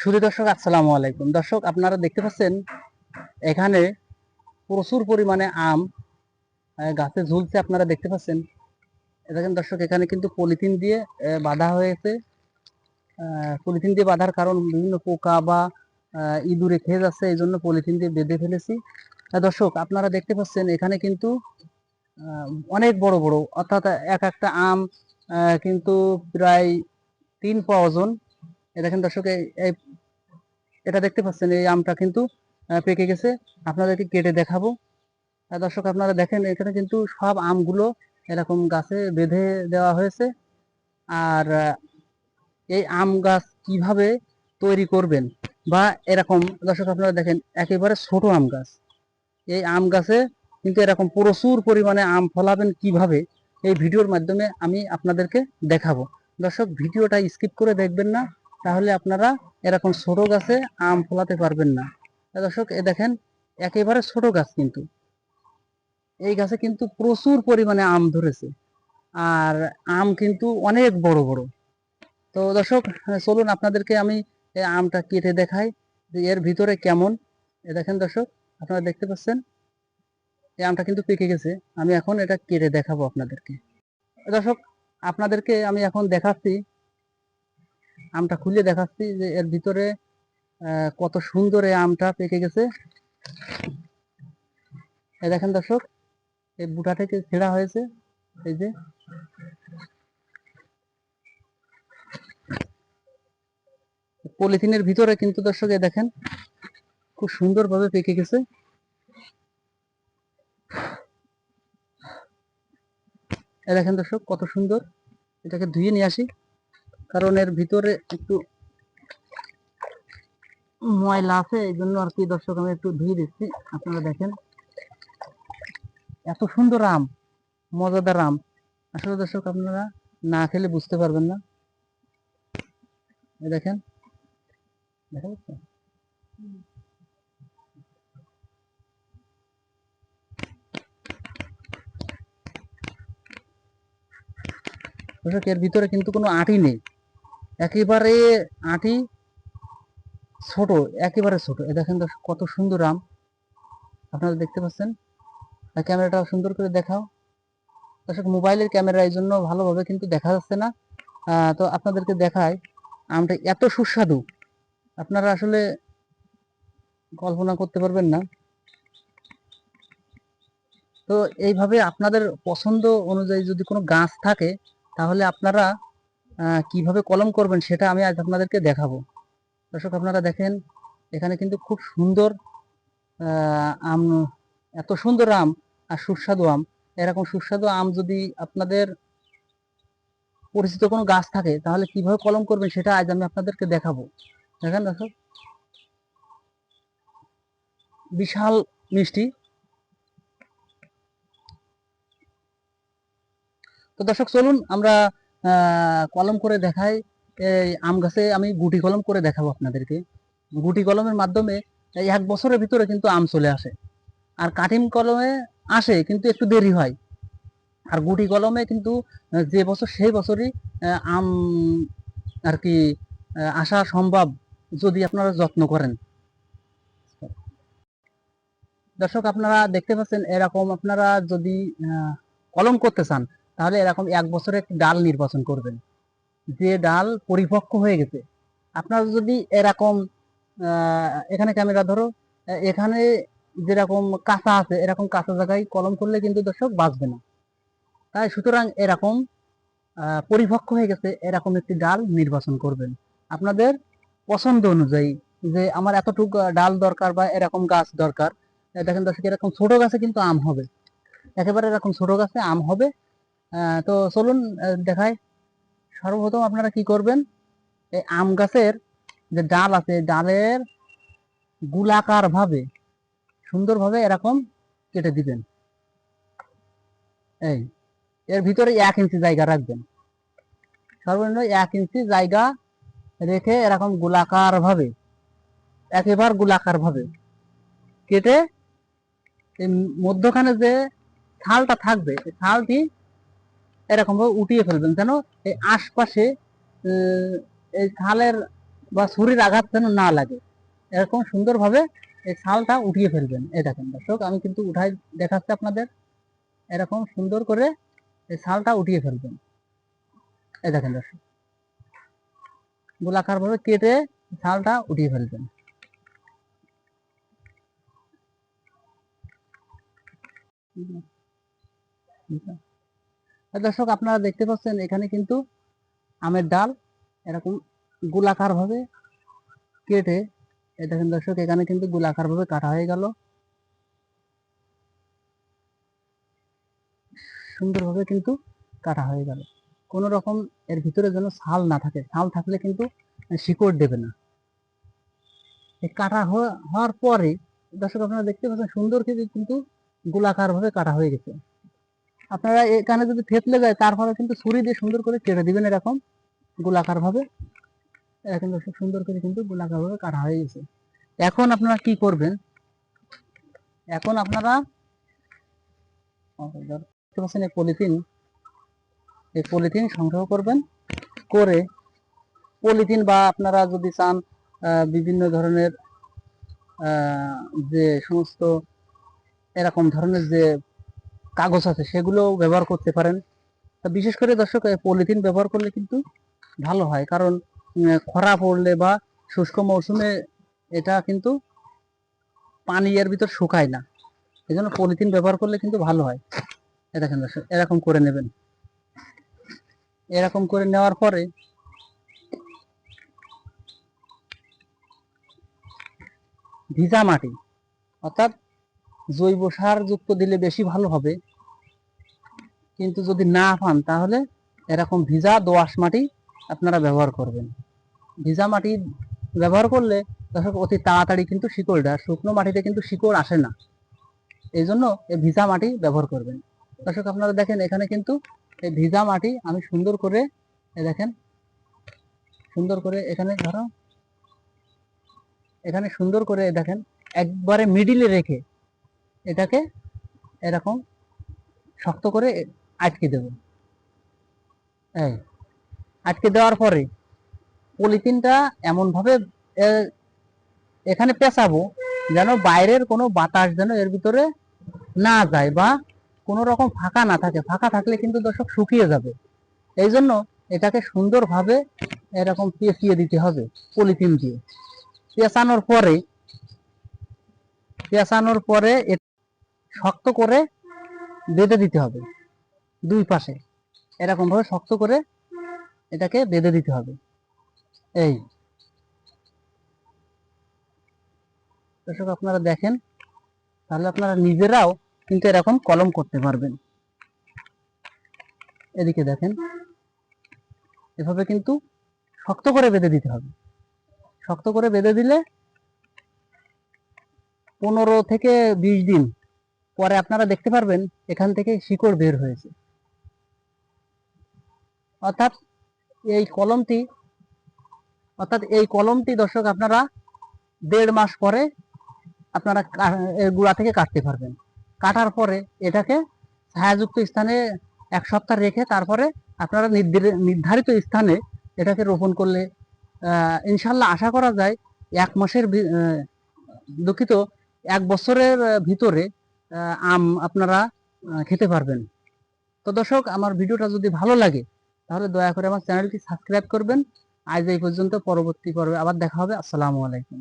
শুধু দর্শক, আসসালামু আলাইকুম। দর্শক, আপনারা দেখতে পাচ্ছেন, এখানে প্রচুর পরিমাণে আম গাছে ঝুলছে, আপনারা দেখতে পাচ্ছেন। দেখেন দর্শক, এখানে কিন্তু পলিথিন দিয়ে বাঁধা হয়েছে। পলিথিন দিয়ে বাঁধার কারণ বিভিন্ন পোকা বা ইঁদুরে খেয়ে যাচ্ছে, এই জন্য পলিথিন দিয়ে বেঁধে ফেলেছি। দর্শক, আপনারা দেখতে পাচ্ছেন, এখানে কিন্তু অনেক বড় বড়, অর্থাৎ এক একটা আম কিন্তু প্রায় তিন পাওয়া ওজন দেখেন দর্শক এই এটা দেখতে পাচ্ছেন, এই আমটা কিন্তু পেকে গেছে। আপনাদেরকে কেটে দেখাবো। দর্শক, আপনারা দেখেন, এখানে কিন্তু সব আমগুলো এরকম গাছে বেঁধে দেওয়া হয়েছে। আর এই আম গাছ কীভাবে তৈরি করবেন বা এরকম, দর্শক, আপনারা দেখেন, একেবারে ছোট আম গাছ। এই আম গাছে কিন্তু এরকম প্রচুর পরিমাণে আম ফলাবেন কীভাবে, এই ভিডিওর মাধ্যমে আমি আপনাদেরকে দেখাবো। দর্শক, ভিডিওটা স্কিপ করে দেখবেন না তাহলে আপনারা এরকম ছোট গাছে আম ফলাতে পারবেন না। দর্শক, এ দেখেন, একেবারে ছোট গাছ কিন্তু। এই গাছে কিন্তু প্রচুর পরিমাণে আম ধরেছে। আর আম কিন্তু অনেক বড় বড়। তো দর্শক, চলুন আপনাদেরকে আমি এই আমটা কেটে দেখাই যে এর ভিতরে কেমন। এ দেখেন দর্শক, আপনারা দেখতে পাচ্ছেন, এই আমটা কিন্তু পেকে গেছে। আমি এখন এটা কেটে দেখাবো আপনাদেরকে। দর্শক, আপনাদেরকে আমি এখন দেখাচ্ছি আমটা খুলে দেখাচ্ছি যে এর ভিতরে কত সুন্দর এই আমটা পেকে গেছে। দেখেন দর্শক, এই বুটা থেকে ছেঁড়া হয়েছে, এই যে। পলিথিনের ভিতরে কিন্তু দর্শক এই দেখেন, খুব সুন্দরভাবে পেকে গেছে। দেখেন দর্শক, কত সুন্দর। এটাকে ধুয়ে নিয়ে আসি। কারণ এর ভিতরে একটু ময়লা আছে, এই জন্য আর কি দর্শক, আমি একটু ধুয়ে দিচ্ছি। আপনারা দেখেন। এত সুন্দর আম, মজাদার আম। আসলে দর্শক, আপনারা না খেলে বুঝতে পারবেন না। দেখেন। দেখা যাচ্ছে? এর ভিতরে কিন্তু কোনো আটি নেই। একেবারে আটি ছোট, একেবারে ছোট। এ দেখেন দর্শক, কত সুন্দর আম। আপনারা দেখতে পাচ্ছেন? ক্যামেরাটা সুন্দর করে দেখাও। দর্শক, মোবাইলের ক্যামেরা এই জন্য ভালোভাবে কিন্তু দেখা যাচ্ছে না। তো আপনাদেরকে দেখায় আমটা এত সুস্বাদু। আপনারা আসলে কল্পনা করতে পারবেন না। তো এইভাবে আপনাদের পছন্দ অনুযায়ী যদি কোনো গাছ থাকে, তাহলে আপনারা কীভাবে কলম করবেন সেটা আমি আজ আপনাদেরকে দেখাবো। দর্শক, আপনারা দেখেন, এখানে কিন্তু খুব সুন্দর আম, এত সুন্দর আম আর সুস্বাদু আম। এরকম সুস্বাদু আম যদি আপনাদের পরিচিত কোনো গাছ থাকে, তাহলে কীভাবে কলম করবেন সেটা আজ আমি আপনাদেরকে দেখাবো। দেখেন দর্শক, বিশাল মিষ্টি। তো দর্শক, চলুন আমরা কলম করে দেখাই। এই আম গাছে আমি গুটি কলম করে দেখাবো আপনাদেরকে। গুটি কলমের মাধ্যমে এক বছরের ভিতরে কিন্তু আম চলে আসে। আর কাঠিম কলমে আসে, কিন্তু একটু দেরি হয়। আর গুটি কলমে কিন্তু যে বছর, সেই বছরই আম আর কি আসা সম্ভব যদি আপনারা যত্ন করেন। দর্শক, আপনারা দেখতে পাচ্ছেন এরকম আপনারা যদি কলম করতে চান তাহলে এরকম এক বছরে একটি ডাল নির্বাচন করবেন। যে ডাল পরিপক্ক হয়ে গেছে। আপনার যদি এরকম এখানে ক্যামেরা ধরো এখানে যেরকম কাঁচা আছে, এরকম কাঁচা জায়গায় কলম করলে কিন্তু দর্শক বাঁচবে না। তাই সুতরাং এরকম পরিপক্ক হয়ে গেছে, এরকম একটি ডাল নির্বাচন করবেন। আপনাদের পছন্দ অনুযায়ী যে আমার এতটুকু ডাল দরকার বা এরকম গাছ দরকার দেখেন দর্শক, এরকম ছোট গাছে কিন্তু আম হবে। একেবারে এরকম ছোট গাছে আম হবে। তো চলুন দেখাই। সর্বপ্রথম আপনারা কি করবেন, এই আম গাছের যে ডাল আছে ডালের গোলাকার ভাবে, সুন্দরভাবে এরকম কেটে দিবেন। এই, এর ভিতরে এক ইঞ্চি জায়গা রাখবেন। সর্বনিম্ন এক ইঞ্চি জায়গা রেখে এরকম গোলাকার ভাবে, একেবারে গোলাকার ভাবে কেটে মধ্যখানে যে থালটা থাকবে থালটি এরকম ভাবে উঠিয়ে ফেলবেন। যেন এই আশপাশে এই ছালের বা ছুরির আঘাত যেন না লাগে। এরকম সুন্দরভাবে এই ছালটা উঠিয়ে ফেলবেন। এই দেখেন দর্শক, আমি কিন্তু উঠাই দেখাচ্ছি আপনাদের। এরকম সুন্দর করে এই ছালটা উঠিয়ে ফেলবেন। এই দেখেন দর্শক গোলাকার ভাবে কেটে ছালটা উঠিয়ে ফেলবেন। আর দর্শক, আপনারা দেখতে পাচ্ছেন, এখানে কিন্তু আমের ডাল এরকম গোলাকার ভাবে কেটে দেখেন দর্শক, এখানে কিন্তু গোলাকার ভাবে কাটা হয়ে গেল। সুন্দরভাবে কিন্তু কাটা হয়ে গেল। কোন রকম এর ভিতরে যেন ছাল না থাকে। ছাল থাকলে কিন্তু শিকড় দেবে না। এই কাটা হওয়া- হওয়ার পরে, দর্শক, আপনারা দেখতে পাচ্ছেন, সুন্দর কিন্তু গোলাকার ভাবে কাটা হয়ে গেছে। আপনারা এখানে যদি থেতলে যায় তারপরে কিন্তু ছুরি দিয়ে সুন্দর করে কেটে দিবেন এরকম গোলাকার ভাবে। দর্শক সুন্দর করে কিন্তু গোলাকার ভাবে কাটা হয়ে গেছে। এখন আপনারা কি করবেন? এখন আপনারা পলিথিন। এই পলিথিন সংগ্রহ করবেন করে পলিথিন বা আপনারা যদি চান বিভিন্ন ধরনের যে সমস্ত এরকম ধরনের যে কাগজ আছে সেগুলো ব্যবহার করতে পারেন। বিশেষ করে দর্শক পলিথিন ব্যবহার করলে কিন্তু ভালো হয়, কারণ খরা পড়লে বা শুষ্ক মৌসুমে এটা কিন্তু পানি এর ভিতর শুকায় না। এই জন্য পলিথিন ব্যবহার করলে কিন্তু ভালো হয়। দেখেন দর্শক, এরকম করে নেবেন। এরকম করে নেওয়ার পরে ভিজা মাটি, অর্থাৎ জৈব সার যুক্ত দিলে বেশি ভালো হবে। কিন্তু যদি না পান, তাহলে এরকম ভিজা দোআঁশ মাটি আপনারা ব্যবহার করবেন। ভিজা মাটি ব্যবহার করলে দর্শক, অতি তাড়াতাড়ি কিন্তু শিকড় দেয় শুকনো মাটিতে কিন্তু শিকড় আসে না। এই জন্য এই ভিজা মাটি ব্যবহার করবেন। দর্শক, আপনারা দেখেন, এখানে কিন্তু এই ভিজা মাটি আমি সুন্দর করে দেখেন, সুন্দর করে এখানে ধরো, এখানে সুন্দর করে দেখেন, একবারে মিডিলে রেখে এটাকে এরকম শক্ত করে আটকে দেব। এই, আটকে দেওয়ার পরে পলিথিনটা এমন ভাবে এখানে পেঁচাবো যেন বাইরের কোনো বাতাস যেন এর ভিতরে না যায় বা কোনো রকম ফাঁকা না থাকে। ফাঁকা থাকলে কিন্তু দর্শক শুকিয়ে যাবে। এই জন্য এটাকে সুন্দরভাবে এরকম পেঁচিয়ে দিতে হবে পলিথিন দিয়ে। পেঁচানোর পরে পেঁচানোর পরে শক্ত করে বেঁধে দিতে হবে। দুই পাশে। এরকম ভাবে শক্ত করে এটাকে বেঁধে দিতে হবে। এই। দর্শক, আপনারা দেখেন, তাহলে আপনারা নিজেরাও কিন্তু এরকম কলম করতে পারবেন। এদিকে দেখেন, এভাবে কিন্তু শক্ত করে বেঁধে দিতে হবে। শক্ত করে বেঁধে দিলে পনেরো থেকে বিশ দিন পরে আপনারা দেখতে পারবেন এখান থেকে শিকড় বের হয়েছে। অর্থাৎ এই কলমটি, অর্থাৎ এই কলমটি দর্শক আপনারা দেড় মাস পরে আপনারা গুঁড়া থেকে কাটতে পারবেন। কাটার পরে এটাকে ছায়াযুক্ত স্থানে এক সপ্তাহ রেখে তারপরে আপনারা নির্ধারিত স্থানে এটাকে রোপণ করলে ইনশাল্লাহ আশা করা যায় এক মাসের দুঃখিত, এক বছরের ভিতরে আম আপনারা খেতে পারবেন। তো দর্শক, আমার ভিডিওটা যদি ভালো লাগে তাহলে দয়া করে আমার চ্যানেলটি সাবস্ক্রাইব করবেন। আজ এই পর্যন্ত, পরবর্তী পর্বে আবার দেখা হবে। আসসালামু আলাইকুম।